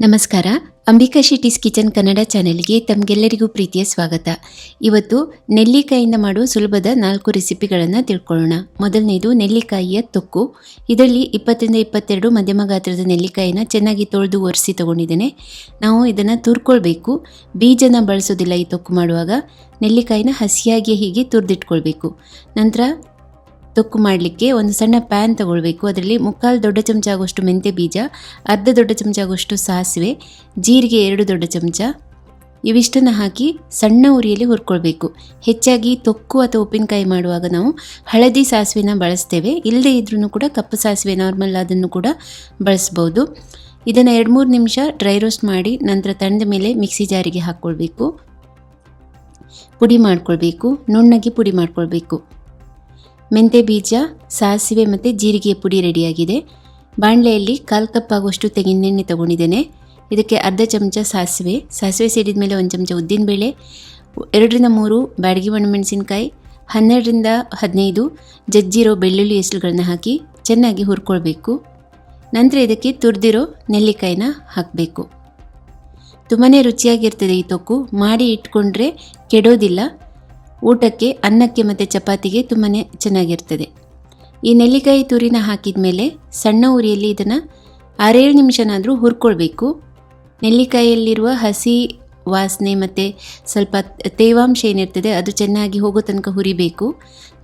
ನಮಸ್ಕಾರ. ಅಂಬಿಕಾ ಶೆಟ್ಟಿಸ್ ಕಿಚನ್ ಕನ್ನಡ ಚಾನೆಲ್ಗೆ ತಮಗೆಲ್ಲರಿಗೂ ಪ್ರೀತಿಯ ಸ್ವಾಗತ. ಇವತ್ತು ನೆಲ್ಲಿಕಾಯಿಂದ ಮಾಡುವ ಸುಲಭದ ನಾಲ್ಕು ರೆಸಿಪಿಗಳನ್ನು ತಿಳ್ಕೊಳ್ಳೋಣ. ಮೊದಲನೇದು ನೆಲ್ಲಿಕಾಯಿಯ ತೊಕ್ಕು. ಇದರಲ್ಲಿ ಇಪ್ಪತ್ತರಿಂದ ಇಪ್ಪತ್ತೆರಡು ಮಧ್ಯಮ ಗಾತ್ರದ ನೆಲ್ಲಿಕಾಯಿನ ಚೆನ್ನಾಗಿ ತೊಳೆದು ಒರೆಸಿ ತಗೊಂಡಿದ್ದೇನೆ. ನಾವು ಇದನ್ನು ತುರ್ಕೊಳ್ಬೇಕು. ಬೀಜನ ಬಳಸೋದಿಲ್ಲ ಈ ತೊಕ್ಕು ಮಾಡುವಾಗ. ನೆಲ್ಲಿಕಾಯಿನ ಹಸಿಯಾಗಿ ಹೀಗೆ ತುರಿದಿಟ್ಕೊಳ್ಬೇಕು. ನಂತರ ತೊಕ್ಕು ಮಾಡಲಿಕ್ಕೆ ಒಂದು ಸಣ್ಣ ಪ್ಯಾನ್ ತಗೊಳ್ಬೇಕು. ಅದರಲ್ಲಿ ಮುಕ್ಕಾಲು ದೊಡ್ಡ ಚಮಚ ಆಗುವಷ್ಟು ಮೆಂತ್ಯ ಬೀಜ, ಅರ್ಧ ದೊಡ್ಡ ಚಮಚ ಆಗುವಷ್ಟು ಸಾಸಿವೆ, ಜೀರಿಗೆ ಎರಡು ದೊಡ್ಡ ಚಮಚ, ಇವಿಷ್ಟನ್ನು ಹಾಕಿ ಸಣ್ಣ ಉರಿಯಲ್ಲಿ ಹುರ್ಕೊಳ್ಬೇಕು. ಹೆಚ್ಚಾಗಿ ತೊಕ್ಕು ಅಥವಾ ಉಪ್ಪಿನಕಾಯಿ ಮಾಡುವಾಗ ನಾವು ಹಳದಿ ಸಾಸಿವೆನ ಬಳಸ್ತೇವೆ. ಇಲ್ಲದೇ ಇದ್ರೂ ಕೂಡ ಕಪ್ಪು ಸಾಸಿವೆ, ನಾರ್ಮಲ್ ಅದನ್ನು ಕೂಡ ಬಳಸ್ಬೋದು. ಇದನ್ನು ಎರಡು ಮೂರು ನಿಮಿಷ ಡ್ರೈ ರೋಸ್ಟ್ ಮಾಡಿ ನಂತರ ತಣ್ಣದ ಮೇಲೆ ಮಿಕ್ಸಿ ಜಾರಿಗೆ ಹಾಕ್ಕೊಳ್ಬೇಕು ಪುಡಿ ಮಾಡ್ಕೊಳ್ಬೇಕು. ನುಣ್ಣಗೆ ಪುಡಿ ಮಾಡ್ಕೊಳ್ಬೇಕು. ಮೆಂತೆ ಬೀಜ, ಸಾಸಿವೆ ಮತ್ತು ಜೀರಿಗೆ ಪುಡಿ ರೆಡಿಯಾಗಿದೆ. ಬಾಣಲೆಯಲ್ಲಿ ಕಾಲು ಕಪ್ ಆಗುವಷ್ಟು ತೆಂಗಿನೆಣ್ಣೆ ತೊಗೊಂಡಿದ್ದೇನೆ. ಇದಕ್ಕೆ ಅರ್ಧ ಚಮಚ ಸಾಸಿವೆ. ಸಾಸಿವೆ ಸೇರಿದ ಮೇಲೆ ಒಂದು ಚಮಚ ಉದ್ದಿನಬೇಳೆ, ಎರಡರಿಂದ ಮೂರು ಬ್ಯಾಡಗಿ ಒಣಮೆಣಸಿನ್ಕಾಯಿ ಹನ್ನೆರಡರಿಂದ ಹದಿನೈದು ಜಜ್ಜಿರೋ ಬೆಳ್ಳುಳ್ಳಿ ಹೆಸರುಗಳನ್ನ ಹಾಕಿ ಚೆನ್ನಾಗಿ ಹುರ್ಕೊಳ್ಬೇಕು. ನಂತರ ಇದಕ್ಕೆ ತುರಿದಿರೋ ನೆಲ್ಲಿಕಾಯಿನ ಹಾಕಬೇಕು. ತುಂಬಾ ರುಚಿಯಾಗಿರ್ತದೆ ಈ ತೊಕ್ಕು. ಮಾಡಿ ಇಟ್ಕೊಂಡ್ರೆ ಕೆಡೋದಿಲ್ಲ. ಊಟಕ್ಕೆ, ಅನ್ನಕ್ಕೆ ಮತ್ತು ಚಪಾತಿಗೆ ತುಂಬಾ ಚೆನ್ನಾಗಿರ್ತದೆ. ಈ ನೆಲ್ಲಿಕಾಯಿ ತುರಿನ ಹಾಕಿದ ಮೇಲೆ ಸಣ್ಣ ಉರಿಯಲ್ಲಿ ಇದನ್ನು ಆರೇಳು ನಿಮಿಷನಾದರೂ ಹುರ್ಕೊಳ್ಬೇಕು. ನೆಲ್ಲಿಕಾಯಿಯಲ್ಲಿರುವ ಹಸಿ ವಾಸನೆ ಮತ್ತು ಸ್ವಲ್ಪ ತೇವಾಂಶ ಏನಿರ್ತದೆ ಅದು ಚೆನ್ನಾಗಿ ಹೋಗೋ ತನಕ ಹುರಿಬೇಕು.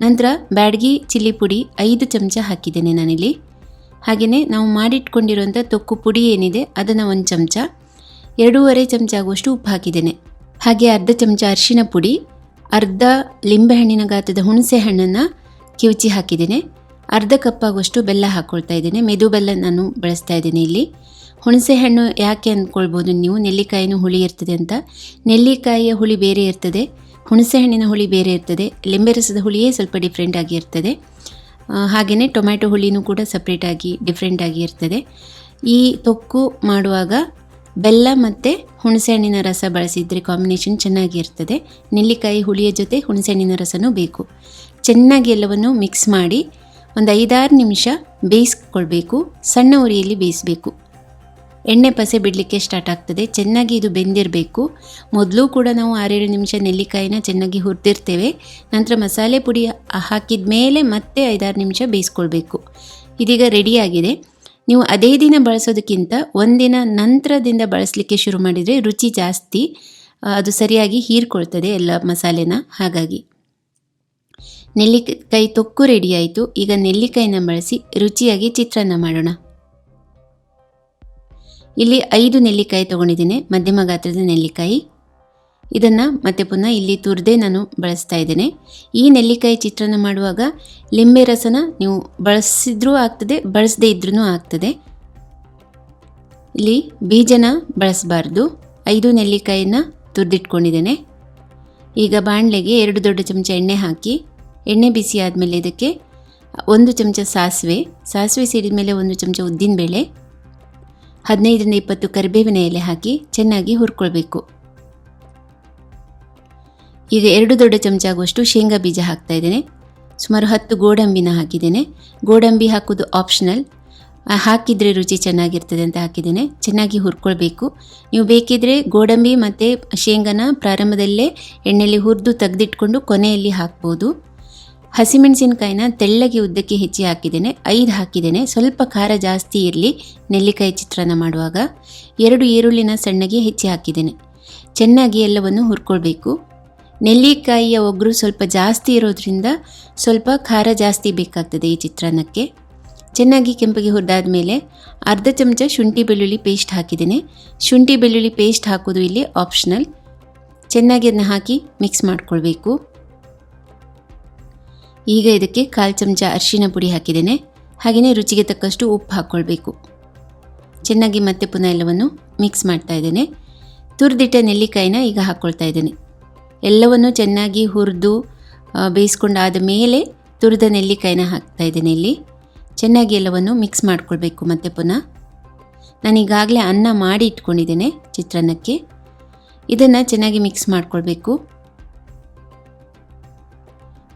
ನಂತರ ಬ್ಯಾಡ್ಗಿ ಚಿಲ್ಲಿ ಪುಡಿ ಐದು ಚಮಚ ಹಾಕಿದ್ದೇನೆ ನಾನಿಲ್ಲಿ. ಹಾಗೆಯೇ ನಾವು ಮಾಡಿಟ್ಕೊಂಡಿರುವಂಥ ತೊಕ್ಕು ಪುಡಿ ಏನಿದೆ ಅದನ್ನು ಒಂದು ಚಮಚ. ಎರಡೂವರೆ ಚಮಚ ಆಗುವಷ್ಟು ಉಪ್ಪು ಹಾಕಿದ್ದೇನೆ. ಹಾಗೆ ಅರ್ಧ ಚಮಚ ಅರಿಶಿನ ಪುಡಿ ಅರ್ಧ ಲಿಂಬೆಹಣ್ಣಿನ ಗಾತ್ರದ ಹುಣಸೆ ಹಣ್ಣನ್ನು ಕಿವುಚಿ ಹಾಕಿದ್ದೇನೆ. ಅರ್ಧ ಕಪ್ ಆಗುವಷ್ಟು ಬೆಲ್ಲ ಹಾಕ್ಕೊಳ್ತಾ ಇದ್ದೇನೆ. ಮೆದು ಬೆಲ್ಲ ನಾನು ಬಳಸ್ತಾ ಇದ್ದೇನೆ ಇಲ್ಲಿ. ಹುಣಸೆ ಹಣ್ಣು ಯಾಕೆ ಅಂದ್ಕೊಳ್ಬೋದು? ನೀವು ನೆಲ್ಲಿಕಾಯಿನೂ ಹುಳಿ ಇರ್ತದೆ ಅಂತ. ನೆಲ್ಲಿಕಾಯಿಯ ಹುಳಿ ಬೇರೆ ಇರ್ತದೆ. ಹುಣಸೆ ಹಣ್ಣಿನ ಹುಳಿ ಬೇರೆ ಇರ್ತದೆ. ಲಿಂಬೆ ರಸದ ಹುಳಿಯೇ ಸ್ವಲ್ಪ ಡಿಫ್ರೆಂಟ್ ಆಗಿ ಇರ್ತದೆ. ಹಾಗೆಯೇ ಟೊಮ್ಯಾಟೊ ಹುಳಿನೂ ಕೂಡ ಸಪ್ರೇಟಾಗಿ ಡಿಫ್ರೆಂಟಾಗಿ ಇರ್ತದೆ. ಈ ತೊಕ್ಕು ಮಾಡುವಾಗ ಬೆಲ್ಲ ಮತ್ತು ಹುಣಸೆಹಣ್ಣಿನ ರಸ ಬಳಸಿದರೆ ಕಾಂಬಿನೇಷನ್ ಚೆನ್ನಾಗಿರ್ತದೆ. ನೆಲ್ಲಿಕಾಯಿ ಹುಳಿಯ ಜೊತೆ ಹುಣಸೆಹಣ್ಣಿನ ರಸನೂ ಬೇಕು. ಚೆನ್ನಾಗಿ ಎಲ್ಲವನ್ನು ಮಿಕ್ಸ್ ಮಾಡಿ ಒಂದು ಐದಾರು ನಿಮಿಷ ಬೇಯಿಸ್ಕೊಳ್ಬೇಕು. ಸಣ್ಣ ಉರಿಯಲ್ಲಿ ಬೇಯಿಸಬೇಕು. ಎಣ್ಣೆ ಪಸೆ ಬಿಡಲಿಕ್ಕೆ ಸ್ಟಾರ್ಟ್ ಆಗ್ತದೆ. ಚೆನ್ನಾಗಿ ಇದು ಬೆಂದಿರಬೇಕು. ಮೊದಲು ಕೂಡ ನಾವು ಆರೇಳು ನಿಮಿಷ ನೆಲ್ಲಿಕಾಯಿನ ಚೆನ್ನಾಗಿ ಹುರಿದಿರ್ತೇವೆ. ನಂತರ ಮಸಾಲೆ ಪುಡಿ ಹಾಕಿದ ಮೇಲೆ ಮತ್ತೆ ಐದಾರು ನಿಮಿಷ ಬೇಯಿಸ್ಕೊಳ್ಬೇಕು. ಇದೀಗ ರೆಡಿಯಾಗಿದೆ ನೀವು ಅದೇ ದಿನ ಬಳಸೋದಕ್ಕಿಂತ ಒಂದಿನ ನಂತರದಿಂದ ಬಳಸಲಿಕ್ಕೆ ಶುರು ಮಾಡಿದರೆ ರುಚಿ ಜಾಸ್ತಿ ಅದು ಸರಿಯಾಗಿ ಹೀರ್ಕೊಳ್ತದೆ ಎಲ್ಲ ಮಸಾಲೆನ. ಹಾಗಾಗಿ ನೆಲ್ಲಿಕಾಯಿ ತೊಕ್ಕು ರೆಡಿ ಆಯಿತು. ಈಗ ನೆಲ್ಲಿಕಾಯಿನ ಬಳಸಿ ರುಚಿಯಾಗಿ ಚಿತ್ರಾನ್ನ ಮಾಡೋಣ. ಇಲ್ಲಿ ಐದು ನೆಲ್ಲಿಕಾಯಿ ತೊಗೊಂಡಿದ್ದೀನಿ, ಮಧ್ಯಮ ಗಾತ್ರದ ನೆಲ್ಲಿಕಾಯಿ. ಇದನ್ನು ಮತ್ತೆ ಪುನಃ ಇಲ್ಲಿ ತುರ್ದೆ ನಾನು ಬಳಸ್ತಾ ಇದ್ದೇನೆ. ಈ ನೆಲ್ಲಿಕಾಯಿ ಚಿತ್ರಾನ್ನ ಮಾಡುವಾಗ ಲಿಂಬೆ ರಸನ ನೀವು ಬಳಸಿದ್ರೂ ಆಗ್ತದೆ, ಬಳಸದೇ ಇದ್ರೂ ಆಗ್ತದೆ. ಇಲ್ಲಿ ಬೀಜನ ಬಳಸಬಾರ್ದು. ಐದು ನೆಲ್ಲಿಕಾಯಿನ ತುರಿದಿಟ್ಕೊಂಡಿದ್ದೇನೆ. ಈಗ ಬಾಣಲೆಗೆ ಎರಡು ದೊಡ್ಡ ಚಮಚ ಎಣ್ಣೆ ಹಾಕಿ, ಎಣ್ಣೆ ಬಿಸಿ ಆದಮೇಲೆ ಇದಕ್ಕೆ ಒಂದು ಚಮಚ ಸಾಸಿವೆ ಸಾಸಿವೆ ಸಿಡಿದ ಮೇಲೆ ಒಂದು ಚಮಚ ಉದ್ದಿನಬೇಳೆ, ಹದಿನೈದರಿಂದ ಇಪ್ಪತ್ತು ಕರಿಬೇವಿನ ಎಲೆ ಹಾಕಿ ಚೆನ್ನಾಗಿ ಹುರ್ಕೊಳ್ಬೇಕು. ಈಗ ಎರಡು ದೊಡ್ಡ ಚಮಚ ಆಗುವಷ್ಟು ಶೇಂಗಾ ಬೀಜ ಹಾಕ್ತಾ ಇದ್ದೇನೆ. ಸುಮಾರು ಹತ್ತು ಗೋಡಂಬಿನ ಹಾಕಿದ್ದೇನೆ. ಗೋಡಂಬಿ ಹಾಕೋದು ಆಪ್ಷನಲ್ ಹಾಕಿದರೆ ರುಚಿ ಚೆನ್ನಾಗಿರ್ತದೆ ಅಂತ ಹಾಕಿದ್ದೇನೆ. ಚೆನ್ನಾಗಿ ಹುರ್ಕೊಳ್ಬೇಕು. ನೀವು ಬೇಕಿದ್ರೆ ಗೋಡಂಬಿ ಮತ್ತು ಶೇಂಗಾನ ಪ್ರಾರಂಭದಲ್ಲೇ ಎಣ್ಣೆಯಲ್ಲಿ ಹುರಿದು ತೆಗೆದಿಟ್ಕೊಂಡು ಕೊನೆಯಲ್ಲಿ ಹಾಕ್ಬೋದು. ಹಸಿಮೆಣಸಿನಕಾಯಿನ ತೆಳ್ಳಗೆ ಉದ್ದಕ್ಕೆ ಹೆಚ್ಚಿ ಹಾಕಿದ್ದೇನೆ. ಐದು ಹಾಕಿದ್ದೇನೆ. ಸ್ವಲ್ಪ ಖಾರ ಜಾಸ್ತಿ ಇರಲಿ ನೆಲ್ಲಿಕಾಯಿ ಚಿತ್ರಾನ್ನ ಮಾಡುವಾಗ. ಎರಡು ಈರುಳ್ಳಿನ ಸಣ್ಣಗೆ ಹೆಚ್ಚಿ ಹಾಕಿದ್ದೇನೆ. ಚೆನ್ನಾಗಿ ಎಲ್ಲವನ್ನು ಹುರ್ಕೊಳ್ಬೇಕು. ನೆಲ್ಲಿಕಾಯಿಯ ಒಗ್ಗರು ಸ್ವಲ್ಪ ಜಾಸ್ತಿ ಇರೋದ್ರಿಂದ ಸ್ವಲ್ಪ ಖಾರ ಜಾಸ್ತಿ ಬೇಕಾಗ್ತದೆ ಈ ಚಿತ್ರಾನ್ನಕ್ಕೆ. ಚೆನ್ನಾಗಿ ಕೆಂಪಗೆ ಹುರಿದಾದ ಮೇಲೆ ಅರ್ಧ ಚಮಚ ಶುಂಠಿ ಬೆಳ್ಳುಳ್ಳಿ ಪೇಸ್ಟ್ ಹಾಕಿದ್ದೇನೆ. ಶುಂಠಿ ಬೆಳ್ಳುಳ್ಳಿ ಪೇಸ್ಟ್ ಹಾಕೋದು ಇಲ್ಲಿ ಆಪ್ಷನಲ್. ಚೆನ್ನಾಗಿ ಅದನ್ನ ಹಾಕಿ ಮಿಕ್ಸ್ ಮಾಡ್ಕೊಳ್ಬೇಕು. ಈಗ ಇದಕ್ಕೆ ಕಾಲು ಚಮಚ ಅರಿಶಿನ ಪುಡಿ ಹಾಕಿದ್ದೇನೆ. ಹಾಗೆಯೇ ರುಚಿಗೆ ತಕ್ಕಷ್ಟು ಉಪ್ಪು ಹಾಕ್ಕೊಳ್ಬೇಕು ಚೆನ್ನಾಗಿ ಮತ್ತೆ ಪುನಃ ಎಲ್ಲವನ್ನು ಮಿಕ್ಸ್ ಮಾಡ್ತಾ ಇದ್ದೇನೆ. ತುರಿದಿಟ್ಟ ನೆಲ್ಲಿಕಾಯಿನ ಈಗ ಹಾಕ್ಕೊಳ್ತಾ ಇದ್ದೇನೆ. ಎಲ್ಲವನ್ನು ಚೆನ್ನಾಗಿ ಹುರಿದು ಬೇಯಿಸ್ಕೊಂಡಾದ ಮೇಲೆ ತುರಿದ ನೆಲ್ಲಿಕಾಯಿನ ಹಾಕ್ತಾ ಇದ್ದೇನೆ ಇಲ್ಲಿ. ಚೆನ್ನಾಗಿ ಎಲ್ಲವನ್ನು ಮಿಕ್ಸ್ ಮಾಡ್ಕೊಳ್ಬೇಕು ಮತ್ತೆ ಪುನಃ. ನಾನು ಈಗಾಗಲೇ ಅನ್ನ ಮಾಡಿ ಇಟ್ಕೊಂಡಿದ್ದೇನೆ ಚಿತ್ರಾನ್ನಕ್ಕೆ. ಇದನ್ನು ಚೆನ್ನಾಗಿ ಮಿಕ್ಸ್ ಮಾಡ್ಕೊಳ್ಬೇಕು.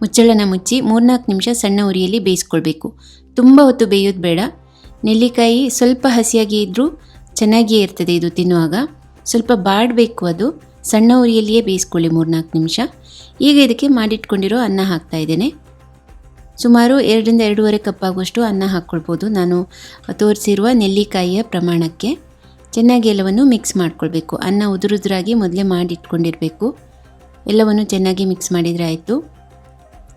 ಮುಚ್ಚಳನ ಮುಚ್ಚಿ ಮೂರ್ನಾಲ್ಕು ನಿಮಿಷ ಸಣ್ಣ ಉರಿಯಲ್ಲಿ ಬೇಯಿಸ್ಕೊಳ್ಬೇಕು. ತುಂಬ ಹೊತ್ತು ಬೇಯೋದು ಬೇಡ. ನೆಲ್ಲಿಕಾಯಿ ಸ್ವಲ್ಪ ಹಸಿಯಾಗಿ ಇದ್ದರೂ ಚೆನ್ನಾಗಿಯೇ ಇರ್ತದೆ ಇದು ತಿನ್ನುವಾಗ. ಸ್ವಲ್ಪ ಬಾಡಬೇಕು ಅದು. ಸಣ್ಣ ಉರಿಯಲ್ಲಿಯೇ ಬೇಯಿಸ್ಕೊಳ್ಳಿ ಮೂರ್ನಾಲ್ಕು ನಿಮಿಷ. ಈಗ ಇದಕ್ಕೆ ಮಾಡಿಟ್ಕೊಂಡಿರೋ ಅನ್ನ ಹಾಕ್ತಾ ಇದ್ದೇನೆ. ಸುಮಾರು ಎರಡರಿಂದ ಎರಡೂವರೆ ಕಪ್ ಆಗುವಷ್ಟು ಅನ್ನ ಹಾಕ್ಕೊಳ್ಬೋದು. ನಾನು ತೋರಿಸಿರುವ ನೆಲ್ಲಿಕಾಯಿಯ ಪ್ರಮಾಣಕ್ಕೆ. ಚೆನ್ನಾಗಿ ಎಲ್ಲವನ್ನು ಮಿಕ್ಸ್ ಮಾಡ್ಕೊಳ್ಬೇಕು. ಅನ್ನ ಉದುರುದುರಾಗಿ ಮೊದಲೇ ಮಾಡಿಟ್ಕೊಂಡಿರಬೇಕು. ಎಲ್ಲವನ್ನು ಚೆನ್ನಾಗಿ ಮಿಕ್ಸ್ ಮಾಡಿದರೆ ಆಯಿತು.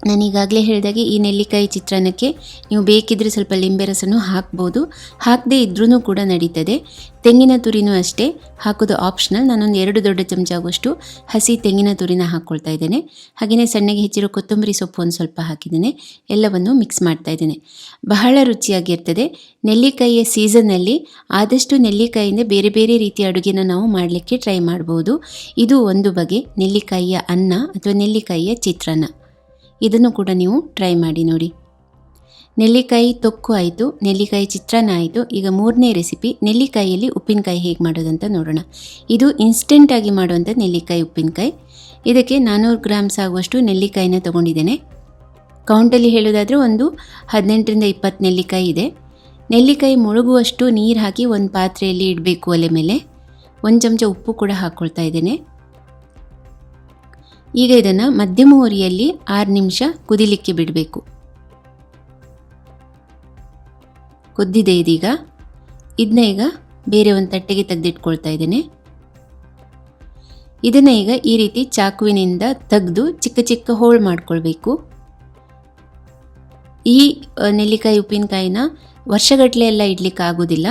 ನಾನು ಈಗಾಗಲೇ ಹೇಳಿದಾಗೆ ಈ ನೆಲ್ಲಿಕಾಯಿ ಚಿತ್ರಾನ್ನಕ್ಕೆ ನೀವು ಬೇಕಿದ್ದರೆ ಸ್ವಲ್ಪ ಲಿಂಬೆ ರಸನೂ ಹಾಕ್ಬೋದು. ಹಾಕದೇ ಇದ್ರೂ ಕೂಡ ನಡೀತದೆ. ತೆಂಗಿನ ತುರಿನೂ ಅಷ್ಟೇ ಹಾಕೋದು ಆಪ್ಷನಲ್ ನಾನೊಂದು ಎರಡು ದೊಡ್ಡ ಚಮಚ ಆಗುವಷ್ಟು ಹಸಿ ತೆಂಗಿನ ತುರಿನ ಹಾಕ್ಕೊಳ್ತಾ ಇದ್ದೇನೆ. ಹಾಗೆಯೇ ಸಣ್ಣಗೆ ಹೆಚ್ಚಿರೋ ಕೊತ್ತಂಬರಿ ಸೊಪ್ಪು ಒಂದು ಸ್ವಲ್ಪ ಹಾಕಿದ್ದೇನೆ. ಎಲ್ಲವನ್ನು ಮಿಕ್ಸ್ ಮಾಡ್ತಾ ಇದ್ದೇನೆ. ಬಹಳ ರುಚಿಯಾಗಿರ್ತದೆ. ನೆಲ್ಲಿಕಾಯಿಯ ಸೀಸನ್ನಲ್ಲಿ ಆದಷ್ಟು ನೆಲ್ಲಿಕಾಯಿಯಿಂದ ಬೇರೆ ಬೇರೆ ರೀತಿಯ ಅಡುಗೆನ ನಾವು ಮಾಡಲಿಕ್ಕೆ ಟ್ರೈ ಮಾಡ್ಬೋದು. ಇದು ಒಂದು ಬಗೆ ನೆಲ್ಲಿಕಾಯಿಯ ಅನ್ನ ಅಥವಾ ನೆಲ್ಲಿಕಾಯಿಯ ಚಿತ್ರಾನ್ನ. ಇದನ್ನು ಕೂಡ ನೀವು ಟ್ರೈ ಮಾಡಿ ನೋಡಿ. ನೆಲ್ಲಿಕಾಯಿ ತೊಕ್ಕು ಆಯಿತು, ನೆಲ್ಲಿಕಾಯಿ ಚಿತ್ರಾನ್ನ ಆಯಿತು. ಈಗ ಮೂರನೇ ರೆಸಿಪಿ ನೆಲ್ಲಿಕಾಯಿಯಲ್ಲಿ ಉಪ್ಪಿನಕಾಯಿ ಹೇಗೆ ಮಾಡೋದಂತ ನೋಡೋಣ. ಇದು ಇನ್ಸ್ಟೆಂಟಾಗಿ ಮಾಡುವಂಥ ನೆಲ್ಲಿಕಾಯಿ ಉಪ್ಪಿನಕಾಯಿ. ಇದಕ್ಕೆ ನಾನ್ನೂರು ಗ್ರಾಮ್ಸ್ ಆಗುವಷ್ಟು ನೆಲ್ಲಿಕಾಯಿನ ತೊಗೊಂಡಿದ್ದೇನೆ. ಕೌಂಟಲ್ಲಿ ಹೇಳೋದಾದರೆ ಒಂದು ಹದಿನೆಂಟರಿಂದ ಇಪ್ಪತ್ತು ನೆಲ್ಲಿಕಾಯಿ ಇದೆ. ನೆಲ್ಲಿಕಾಯಿ ಮುಳುಗುವಷ್ಟು ನೀರು ಹಾಕಿ ಒಂದು ಪಾತ್ರೆಯಲ್ಲಿ ಇಡಬೇಕು ಒಲೆ ಮೇಲೆ. ಒಂದು ಚಮಚ ಉಪ್ಪು ಕೂಡ ಹಾಕ್ಕೊಳ್ತಾ ಇದ್ದೇನೆ. ಈಗ ಇದನ್ನು ಮಧ್ಯಮ ಉರಿಯಲ್ಲಿ ಆರು ನಿಮಿಷ ಕುದಿಲಿಕ್ಕೆ ಬಿಡಬೇಕು. ಕುದ್ದಿದೆ ಇದೀಗ. ಇದನ್ನ ಈಗ ಬೇರೆ ಒಂದು ತಟ್ಟೆಗೆ ತೆಗೆದಿಟ್ಕೊಳ್ತಾ ಇದ್ದೇನೆ. ಇದನ್ನು ಈಗ ಈ ರೀತಿ ಚಾಕುವಿನಿಂದ ತೆಗೆದು ಚಿಕ್ಕ ಚಿಕ್ಕ ಹೋಳು ಮಾಡ್ಕೊಳ್ಬೇಕು. ಈ ನೆಲ್ಲಿಕಾಯಿ ಉಪ್ಪಿನಕಾಯಿನ ವರ್ಷಗಟ್ಟಲೆ ಎಲ್ಲ ಇಡ್ಲಿಕ್ಕೆ ಆಗೋದಿಲ್ಲ.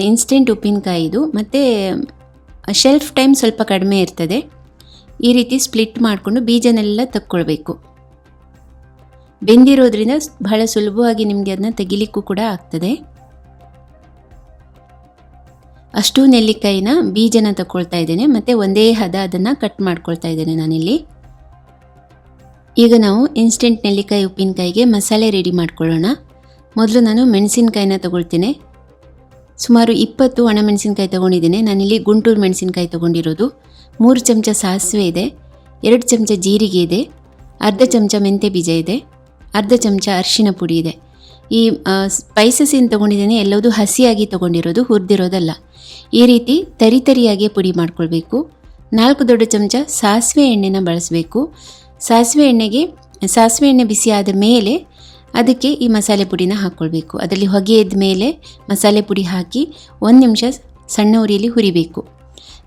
ಇನ್ಸ್ಟೆಂಟ್ ಉಪ್ಪಿನಕಾಯಿ ಇದು. ಮತ್ತು ಶೆಲ್ಫ್ ಟೈಮ್ ಸ್ವಲ್ಪ ಕಡಿಮೆ ಇರ್ತದೆ. ಈ ರೀತಿ ಸ್ಪ್ಲಿಟ್ ಮಾಡಿಕೊಂಡು ಬೀಜನೆಲ್ಲ ತಕ್ಕೊಳ್ಬೇಕು. ಬೆಂದಿರೋದ್ರಿಂದ ಬಹಳ ಸುಲಭವಾಗಿ ನಿಮಗೆ ಅದನ್ನ ತೆಗಿಲಿಕ್ಕೂ ಕೂಡ ಆಗ್ತದೆ. ಅಷ್ಟು ನೆಲ್ಲಿಕಾಯಿನ ಬೀಜನ ತಗೊಳ್ತಾ ಇದ್ದೇನೆ, ಮತ್ತು ಒಂದೇ ಹದ ಅದನ್ನು ಕಟ್ ಮಾಡ್ಕೊಳ್ತಾ ಇದ್ದೇನೆ ನಾನಿಲ್ಲಿ. ಈಗ ನಾವು ಇನ್ಸ್ಟೆಂಟ್ ನೆಲ್ಲಿಕಾಯಿ ಉಪ್ಪಿನಕಾಯಿಗೆ ಮಸಾಲೆ ರೆಡಿ ಮಾಡ್ಕೊಳ್ಳೋಣ. ಮೊದಲು ನಾನು ಮೆಣಸಿನಕಾಯಿನ ತಗೊಳ್ತೇನೆ. ಸುಮಾರು ಇಪ್ಪತ್ತು ಒಣಮೆಣಸಿನ್ಕಾಯಿ ತೊಗೊಂಡಿದ್ದೇನೆ, ನಾನಿಲ್ಲಿ ಗುಂಟೂರು ಮೆಣಸಿನ್ಕಾಯಿ ತೊಗೊಂಡಿರೋದು. ಮೂರು ಚಮಚ ಸಾಸಿವೆ ಇದೆ, ಎರಡು ಚಮಚ ಜೀರಿಗೆ ಇದೆ, ಅರ್ಧ ಚಮಚ ಮೆಂತೆ ಬೀಜ ಇದೆ, ಅರ್ಧ ಚಮಚ ಅರಿಶಿನ ಪುಡಿ ಇದೆ. ಈ ಸ್ಪೈಸಸ್ ಏನು ತೊಗೊಂಡಿದ್ದೀನಿ ಎಲ್ಲವೂ ಹಸಿಯಾಗಿ ತೊಗೊಂಡಿರೋದು, ಹುರಿದಿರೋದಲ್ಲ. ಈ ರೀತಿ ತರಿ ತರಿಯಾಗಿ ಪುಡಿ ಮಾಡ್ಕೊಳ್ಬೇಕು. ನಾಲ್ಕು ದೊಡ್ಡ ಚಮಚ ಸಾಸಿವೆ ಎಣ್ಣೆನ ಬಳಸಬೇಕು. ಸಾಸಿವೆ ಎಣ್ಣೆಗೆ, ಸಾಸಿವೆ ಎಣ್ಣೆ ಬಿಸಿ ಆದ ಮೇಲೆ ಅದಕ್ಕೆ ಈ ಮಸಾಲೆ ಪುಡಿನ ಹಾಕ್ಕೊಳ್ಬೇಕು ಅದರಲ್ಲಿ ಹೊಗೆ ಮೇಲೆ ಮಸಾಲೆ ಪುಡಿ ಹಾಕಿ ಒಂದು ನಿಮಿಷ ಸಣ್ಣ ಉರಿಯಲ್ಲಿ ಹುರಿಬೇಕು.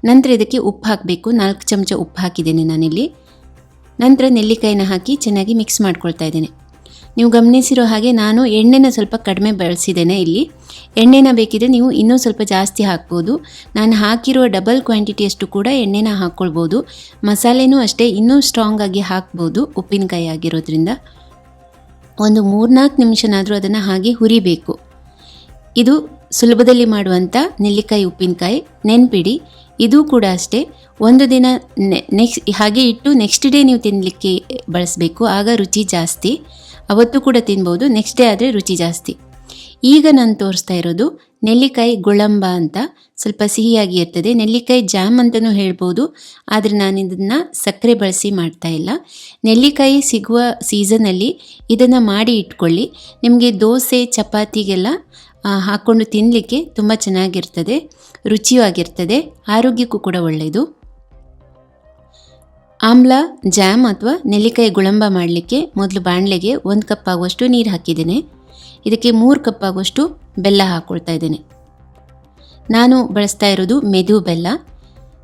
ನಂತರ ಇದಕ್ಕೆ ಉಪ್ಪು ಹಾಕಬೇಕು. ನಾಲ್ಕು ಚಮಚ ಉಪ್ಪು ಹಾಕಿದ್ದೇನೆ ನಾನಿಲ್ಲಿ. ನಂತರ ನೆಲ್ಲಿಕಾಯಿನ ಹಾಕಿ ಚೆನ್ನಾಗಿ ಮಿಕ್ಸ್ ಮಾಡ್ಕೊಳ್ತಾ ಇದ್ದೇನೆ. ನೀವು ಗಮನಿಸಿರೋ ಹಾಗೆ ನಾನು ಎಣ್ಣೆನ ಸ್ವಲ್ಪ ಕಡಿಮೆ ಬಳಸಿದ್ದೇನೆ ಇಲ್ಲಿ. ಎಣ್ಣೆನ ಬೇಕಿದ್ರೆ ನೀವು ಇನ್ನೂ ಸ್ವಲ್ಪ ಜಾಸ್ತಿ ಹಾಕ್ಬೋದು. ನಾನು ಹಾಕಿರುವ ಡಬಲ್ ಕ್ವಾಂಟಿಟಿಯಷ್ಟು ಕೂಡ ಎಣ್ಣೆನ ಹಾಕ್ಕೊಳ್ಬೋದು. ಮಸಾಲೆನೂ ಅಷ್ಟೇ, ಇನ್ನೂ ಸ್ಟ್ರಾಂಗ್ ಆಗಿ ಹಾಕ್ಬೋದು ಉಪ್ಪಿನಕಾಯಿ ಆಗಿರೋದ್ರಿಂದ. ಒಂದು ಮೂರ್ನಾಲ್ಕು ನಿಮಿಷನಾದರೂ ಅದನ್ನು ಹಾಗೆ ಹುರಿಬೇಕು. ಇದು ಸುಲಭದಲ್ಲಿ ಮಾಡುವಂಥ ನೆಲ್ಲಿಕಾಯಿ ಉಪ್ಪಿನಕಾಯಿ ನೆನ್ಪಿಡಿ. ಇದು ಕೂಡ ಅಷ್ಟೇ. ಒಂದು ದಿನ ನೆಕ್ಸ್ಟ್ ಹಾಗೆ ಇಟ್ಟು ನೆಕ್ಸ್ಟ್ ಡೇ ನೀವು ತಿನ್ನಲಿಕ್ಕೆ ಬಳಸಬೇಕು. ಆಗ ರುಚಿ ಜಾಸ್ತಿ. ಅವತ್ತು ಕೂಡ ತಿನ್ಬೋದು ನೆಕ್ಸ್ಟ್ ಡೇ ಆದರೆ ರುಚಿ ಜಾಸ್ತಿ. ಈಗ ನಾನು ತೋರಿಸ್ತಾ ಇರೋದು ನೆಲ್ಲಿಕಾಯಿ ಗುಳಂಬ ಅಂತ. ಸ್ವಲ್ಪ ಸಿಹಿಯಾಗಿ ಇರ್ತದೆ. ನೆಲ್ಲಿಕಾಯಿ ಜಾಮ್ ಅಂತಲೂ ಹೇಳ್ಬೋದು. ಆದರೆ ನಾನು ಇದನ್ನು ಸಕ್ಕರೆ ಬಳಸಿ ಮಾಡ್ತಾ ಇಲ್ಲ. ನೆಲ್ಲಿಕಾಯಿ ಸಿಗುವ ಸೀಸನಲ್ಲಿ ಇದನ್ನು ಮಾಡಿ ಇಟ್ಕೊಳ್ಳಿ. ನಿಮಗೆ ದೋಸೆ, ಚಪಾತಿಗೆಲ್ಲ ಹಾಕ್ಕೊಂಡು ತಿನ್ನಲಿಕ್ಕೆ ತುಂಬ ಚೆನ್ನಾಗಿರ್ತದೆ ರುಚಿಯೂ ಆಗಿರ್ತದೆ ಆರೋಗ್ಯಕ್ಕೂ ಕೂಡ ಒಳ್ಳೆಯದು. ಆಮ್ಲ, ಜಾಮ್ ಅಥವಾ ನೆಲ್ಲಿಕಾಯಿ ಗುಳಂಬ ಮಾಡಲಿಕ್ಕೆ ಮೊದಲು ಬಾಣಲೆಗೆ ಒಂದು ಕಪ್ ಆಗುವಷ್ಟು ನೀರು ಹಾಕಿದ್ದೇನೆ. ಇದಕ್ಕೆ ಮೂರು ಕಪ್ ಆಗುವಷ್ಟು ಬೆಲ್ಲ ಹಾಕ್ಕೊಳ್ತಾ ಇದ್ದೇನೆ. ನಾನು ಬಳಸ್ತಾ ಇರೋದು ಮೆದು ಬೆಲ್ಲ.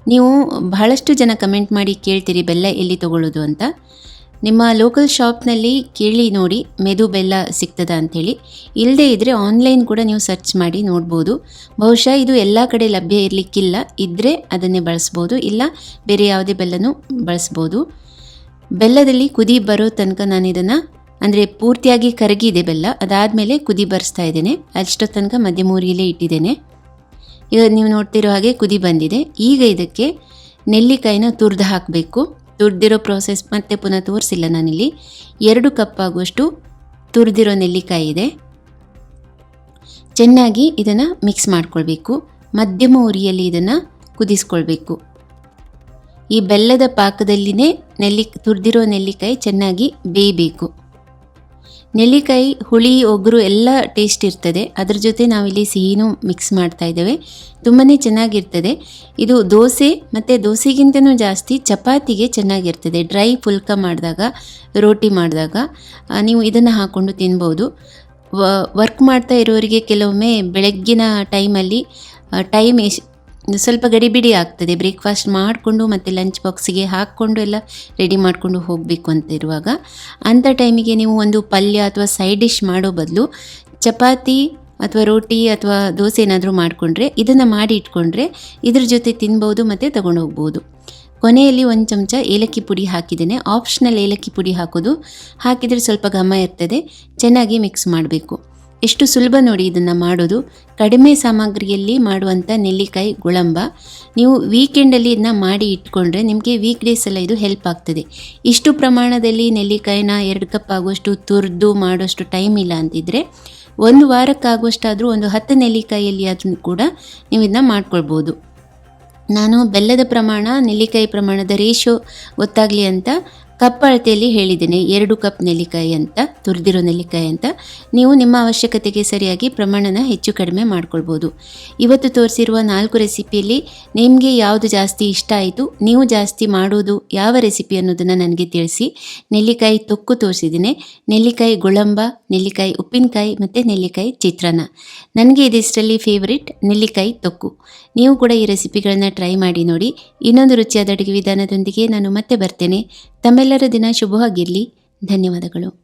ನೀವು ಬಹಳಷ್ಟು ಜನ ಕಮೆಂಟ್ ಮಾಡಿ ಕೇಳ್ತೀರಿ ಬೆಲ್ಲ ಎಲ್ಲಿ ತಗೊಳ್ಳೋದು ಅಂತ. ನಿಮ್ಮ ಲೋಕಲ್ ಶಾಪ್ನಲ್ಲಿ ಕೇಳಿ ನೋಡಿ, ಮೆದು ಬೆಲ್ಲ ಸಿಗ್ತದ ಅಂಥೇಳಿ. ಇಲ್ಲದೇ ಇದ್ದರೆ ಆನ್ಲೈನ್ ಕೂಡ ನೀವು ಸರ್ಚ್ ಮಾಡಿ ನೋಡ್ಬೋದು. ಬಹುಶಃ ಇದು ಎಲ್ಲ ಕಡೆ ಲಭ್ಯ ಇರಲಿಕ್ಕಿಲ್ಲ. ಇದ್ದರೆ ಅದನ್ನೇ ಬಳಸ್ಬೋದು. ಇಲ್ಲ, ಬೇರೆ ಯಾವುದೇ ಬೆಲ್ಲನೂ ಬಳಸ್ಬೋದು. ಬೆಲ್ಲದಲ್ಲಿ ಕುದಿ ಬರೋ ತನಕ ನಾನು ಇದನ್ನು ಅಂದರೆ ಪೂರ್ತಿಯಾಗಿ ಕರಗಿದೆ ಬೆಲ್ಲ, ಅದಾದಮೇಲೆ ಕುದಿ ಬರೆಸ್ತಾ ಇದ್ದೇನೆ. ಅಷ್ಟೊ ತನಕ ಮಧ್ಯಮೂರಿಯಲ್ಲೇ ಇಟ್ಟಿದ್ದೇನೆ. ಈಗ ನೀವು ನೋಡ್ತಿರೋ ಹಾಗೆ ಕುದಿ ಬಂದಿದೆ. ಈಗ ಇದಕ್ಕೆ ನೆಲ್ಲಿಕಾಯಿನ ತುರ್ದು ಹಾಕಬೇಕು. ತುರ್ದಿರೋ ಪ್ರೋಸೆಸ್ ಮತ್ತೆ ಪುನಃ ತೋರಿಸಿಲ್ಲ ನಾನಿಲ್ಲಿ. ಎರಡು ಕಪ್ ಆಗುವಷ್ಟು ತುರಿದಿರೋ ನೆಲ್ಲಿಕಾಯಿ ಇದೆ. ಚೆನ್ನಾಗಿ ಇದನ್ನು ಮಿಕ್ಸ್ ಮಾಡ್ಕೊಳ್ಬೇಕು. ಮಧ್ಯಮ ಉರಿಯಲ್ಲಿ ಇದನ್ನು ಕುದಿಸ್ಕೊಳ್ಬೇಕು. ಈ ಬೆಲ್ಲದ ಪಾಕದಲ್ಲಿನೇ ನೆಲ್ಲಿ ತುರಿದಿರೋ ನೆಲ್ಲಿಕಾಯಿ ಚೆನ್ನಾಗಿ ಬೇಯಬೇಕು. ನೆಲ್ಲಿಕಾಯಿ, ಹುಳಿ ಒಗ್ಗರು ಎಲ್ಲ ಟೇಸ್ಟ್ ಇರ್ತದೆ. ಅದ್ರ ಜೊತೆ ನಾವಿಲ್ಲಿ ಸಿಹಿನೂ ಮಿಕ್ಸ್ ಮಾಡ್ತಾ ಇದ್ದೇವೆ. ತುಂಬಾ ಚೆನ್ನಾಗಿರ್ತದೆ. ಇದು ದೋಸೆ ಮತ್ತು ದೋಸೆಗಿಂತನೂ ಜಾಸ್ತಿ ಚಪಾತಿಗೆ ಚೆನ್ನಾಗಿರ್ತದೆ. ಡ್ರೈ ಪುಲ್ಕ ಮಾಡಿದಾಗ, ರೋಟಿ ಮಾಡಿದಾಗ ನೀವು ಇದನ್ನು ಹಾಕ್ಕೊಂಡು ತಿನ್ಬೋದು. ವರ್ಕ್ ಮಾಡ್ತಾ ಇರೋರಿಗೆ ಕೆಲವೊಮ್ಮೆ ಬೆಳಗ್ಗಿನ ಟೈಮಲ್ಲಿ ಟೈಮ್ ಎಶ್ ಸ್ವಲ್ಪ ಗಡಿಬಿಡಿ ಆಗ್ತದೆ. ಬ್ರೇಕ್ಫಾಸ್ಟ್ ಮಾಡಿಕೊಂಡು ಮತ್ತು ಲಂಚ್ ಬಾಕ್ಸಿಗೆ ಹಾಕ್ಕೊಂಡು ಎಲ್ಲ ರೆಡಿ ಮಾಡಿಕೊಂಡು ಹೋಗಬೇಕು ಅಂತ ಇರುವಾಗ ಅಂಥ ಟೈಮಿಗೆ ನೀವು ಒಂದು ಪಲ್ಯ ಅಥವಾ ಸೈಡ್ ಡಿಶ್ ಮಾಡೋ ಬದಲು ಚಪಾತಿ ಅಥವಾ ರೋಟಿ ಅಥವಾ ದೋಸೆ ಏನಾದರೂ ಮಾಡಿಕೊಂಡ್ರೆ, ಇದನ್ನು ಮಾಡಿ ಇಟ್ಕೊಂಡ್ರೆ ಇದ್ರ ಜೊತೆ ತಿನ್ಬೋದು ಮತ್ತು ತಗೊಂಡು ಹೋಗ್ಬೋದು. ಕೊನೆಯಲ್ಲಿ ಒಂದು ಚಮಚ ಏಲಕ್ಕಿ ಪುಡಿ ಹಾಕಿದ್ದೇನೆ. ಆಪ್ಷನಲ್ ಏಲಕ್ಕಿ ಪುಡಿ ಹಾಕೋದು, ಹಾಕಿದರೆ ಸ್ವಲ್ಪ ಘಮ ಇರ್ತದೆ. ಚೆನ್ನಾಗಿ ಮಿಕ್ಸ್ ಮಾಡಬೇಕು. ಎಷ್ಟು ಸುಲಭ ನೋಡಿ ಇದನ್ನು ಮಾಡೋದು? ಕಡಿಮೆ ಸಾಮಗ್ರಿಯಲ್ಲಿ ಮಾಡುವಂಥ ನೆಲ್ಲಿಕಾಯಿ, ಗುಳಂಬ. ನೀವು ವೀಕೆಂಡಲ್ಲಿ ಇದನ್ನ ಮಾಡಿ ಇಟ್ಕೊಂಡ್ರೆ ನಿಮಗೆ ವೀಕ್ ಡೇಸ್ ಎಲ್ಲ ಇದು ಹೆಲ್ಪ್ ಆಗ್ತದೆ. ಇಷ್ಟು ಪ್ರಮಾಣದಲ್ಲಿ ನೆಲ್ಲಿಕಾಯಿನ ಎರಡು ಕಪ್ ಆಗುವಷ್ಟು ತುರಿದು ಮಾಡೋಷ್ಟು ಟೈಮ್ ಇಲ್ಲ ಅಂತಿದ್ರೆ, ಒಂದು ವಾರಕ್ಕಾಗುವಷ್ಟಾದರೂ ಒಂದು ಹತ್ತು ನೆಲ್ಲಿಕಾಯಿಯಲ್ಲಿ ಆದರೂ ಕೂಡ ನೀವು ಇದನ್ನ ಮಾಡ್ಕೊಳ್ಬೋದು. ನಾನು ಬೆಲ್ಲದ ಪ್ರಮಾಣ, ನೆಲ್ಲಿಕಾಯಿ ಪ್ರಮಾಣದ ರೇಷೋ ಗೊತ್ತಾಗಲಿ ಅಂತ ಕಪ್ ಅಳತೆಯಲ್ಲಿ ಹೇಳಿದ್ದೇನೆ, ಎರಡು ಕಪ್ ನೆಲ್ಲಿಕಾಯಿ ಅಂತ, ತುರಿದಿರೋ ನೆಲ್ಲಿಕಾಯಿ ಅಂತ. ನೀವು ನಿಮ್ಮ ಅವಶ್ಯಕತೆಗೆ ಸರಿಯಾಗಿ ಪ್ರಮಾಣನ ಹೆಚ್ಚು ಕಡಿಮೆ ಮಾಡ್ಕೊಳ್ಬೋದು. ಇವತ್ತು ತೋರಿಸಿರುವ ನಾಲ್ಕು ರೆಸಿಪಿಯಲ್ಲಿ ನಿಮಗೆ ಯಾವುದು ಜಾಸ್ತಿ ಇಷ್ಟ ಆಯಿತು, ನೀವು ಜಾಸ್ತಿ ಮಾಡೋದು ಯಾವ ರೆಸಿಪಿ ಅನ್ನೋದನ್ನು ನನಗೆ ತಿಳಿಸಿ. ನೆಲ್ಲಿಕಾಯಿ ತೊಕ್ಕು ತೋರಿಸಿದ್ದೀನಿ, ನೆಲ್ಲಿಕಾಯಿ ಗುಳಂಬ, ನೆಲ್ಲಿಕಾಯಿ ಉಪ್ಪಿನಕಾಯಿ ಮತ್ತು ನೆಲ್ಲಿಕಾಯಿ ಚಿತ್ರಾನ್ನ. ನನಗೆ ಇದಿಷ್ಟರಲ್ಲಿ ಫೇವರಿಟ್ ನೆಲ್ಲಿಕಾಯಿ ತೊಕ್ಕು. ನೀವು ಕೂಡ ಈ ರೆಸಿಪಿಗಳನ್ನು ಟ್ರೈ ಮಾಡಿ ನೋಡಿ. ಇನ್ನೊಂದು ರುಚಿಯಾದ ಅಡುಗೆ ವಿಧಾನದೊಂದಿಗೆ ನಾನು ಮತ್ತೆ ಬರ್ತೇನೆ. ತಮ್ಮೆಲ್ಲರ ದಿನ ಶುಭವಾಗಿರಲಿ. ಧನ್ಯವಾದಗಳು.